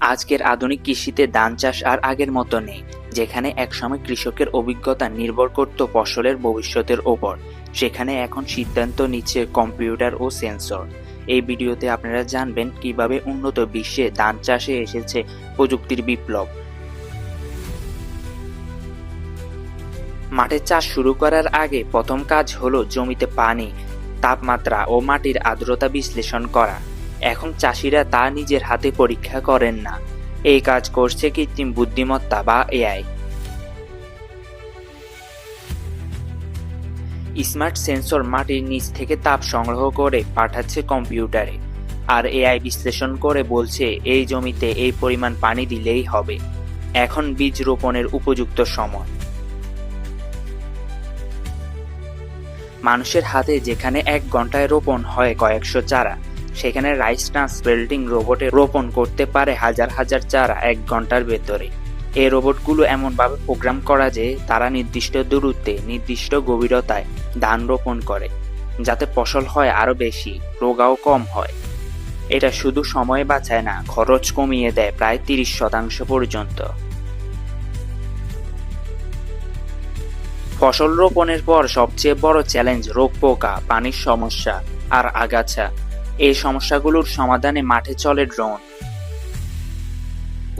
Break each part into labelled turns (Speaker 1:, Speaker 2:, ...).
Speaker 1: আজকের আধুনিক কৃষিতে ধান চাষ আর আগের মতো নেই, যেখানে একসময় কৃষকের অভিজ্ঞতা নির্ভর করত ফসলের ভবিষ্যতের ওপর। সেখানে এখন সিদ্ধান্ত নিচ্ছে কম্পিউটার ও সেন্সর। এই ভিডিওতে আপনারা জানবেন কীভাবে উন্নত বিশ্বে ধান চাষে এসেছে প্রযুক্তির বিপ্লব। মাঠে চাষ শুরু করার আগে প্রথম কাজ হলো জমিতে পানি, তাপমাত্রা ও মাটির আর্দ্রতা বিশ্লেষণ করা। এখন চাষিরা তা নিজের হাতে পরীক্ষা করেন না। এই কাজ করছে কৃত্রিম বুদ্ধিমত্তা বা এআই। স্মার্ট সেন্সর মাটির নিচ থেকে তাপ সংগ্রহ করে পাঠাচ্ছে কম্পিউটারে। আর এআই বিশ্লেষণ করে বলছে, এই জমিতে এই পরিমাণ পানি দিলেই হবে। এখন বীজ রোপণের উপযুক্ত সময়। মানুষের হাতে যেখানে এক ঘন্টায় রোপণ হয় কয়েকশো চারা সেখানে রাইস ট্রান্সপ্লেন্টিং রোবটে রোপণ করতে পারে হাজার হাজার চারা এক ঘণ্টার ভেতরে। এই রোবটগুলো এমনভাবে প্রোগ্রাম করা যে, তারা নির্দিষ্ট দূরত্বে, নির্দিষ্ট গভীরতায় ধান রোপণ করে, যাতে ফসল হয় আরও বেশি, রোগাও কম হয়। এটা শুধু সময় বাঁচায় না, খরচ কমিয়ে দেয় প্রায় তিরিশ শতাংশ পর্যন্ত। ফসল রোপণের পর সবচেয়ে বড় চ্যালেঞ্জ রোগ পোকা, পানির সমস্যা আর আগাছা। এই সমস্যাগুলোর সমাধানে মাঠে চলে ড্রোন।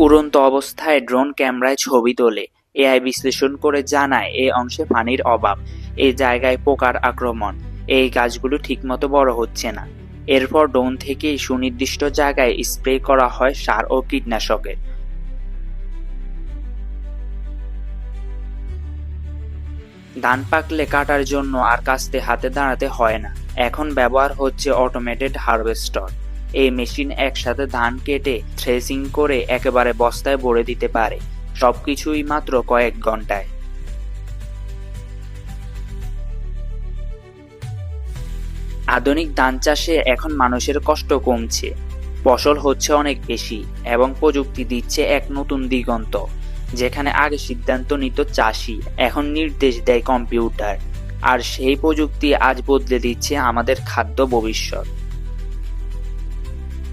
Speaker 1: উড়ন্ত অবস্থায় ড্রোন ক্যামেরায় ছবি তোলে। এআই বিশ্লেষণ করে জানায় এই অংশে পানির অভাব এই জায়গায় পোকার আক্রমণ, এই গাছগুলো ঠিকমতো বড় হচ্ছে না। এরপর ড্রোন থেকেই সুনির্দিষ্ট জায়গায় স্প্রে করা হয় সার ও কীটনাশকের। ধান পাকলে কাটার জন্য আর কাস্তে হাতে দাঁড়াতে হয় না। এখন ব্যবহার হচ্ছে অটোমেটেড হারভেস্টর এই মেশিন একসাথে ধান কেটে থ্রেসিং করে একেবারে বস্তায় ভরে দিতে পারে। সবকিছুই মাত্র কয়েক ঘন্টায়। আধুনিক ধান চাষে এখন মানুষের কষ্ট কমছে। ফসল হচ্ছে অনেক বেশি এবং প্রযুক্তি দিচ্ছে এক নতুন দিগন্ত, যেখানে আগে সিদ্ধান্ত নিত চাষি, এখন নির্দেশ দেয় কম্পিউটার। আর সেই প্রযুক্তি আজ বদলে দিচ্ছে আমাদের খাদ্য ভবিষ্যৎ।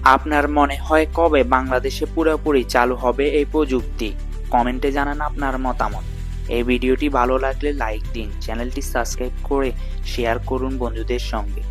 Speaker 1: আপনার মনে হয় কবে বাংলাদেশে পুরোপুরি চালু হবে এই প্রযুক্তি? কমেন্টে জানান আপনার মতামত। এই ভিডিওটি ভালো লাগলে লাইক দিন, চ্যানেলটি সাবস্ক্রাইব করে শেয়ার করুন বন্ধুদের সঙ্গে।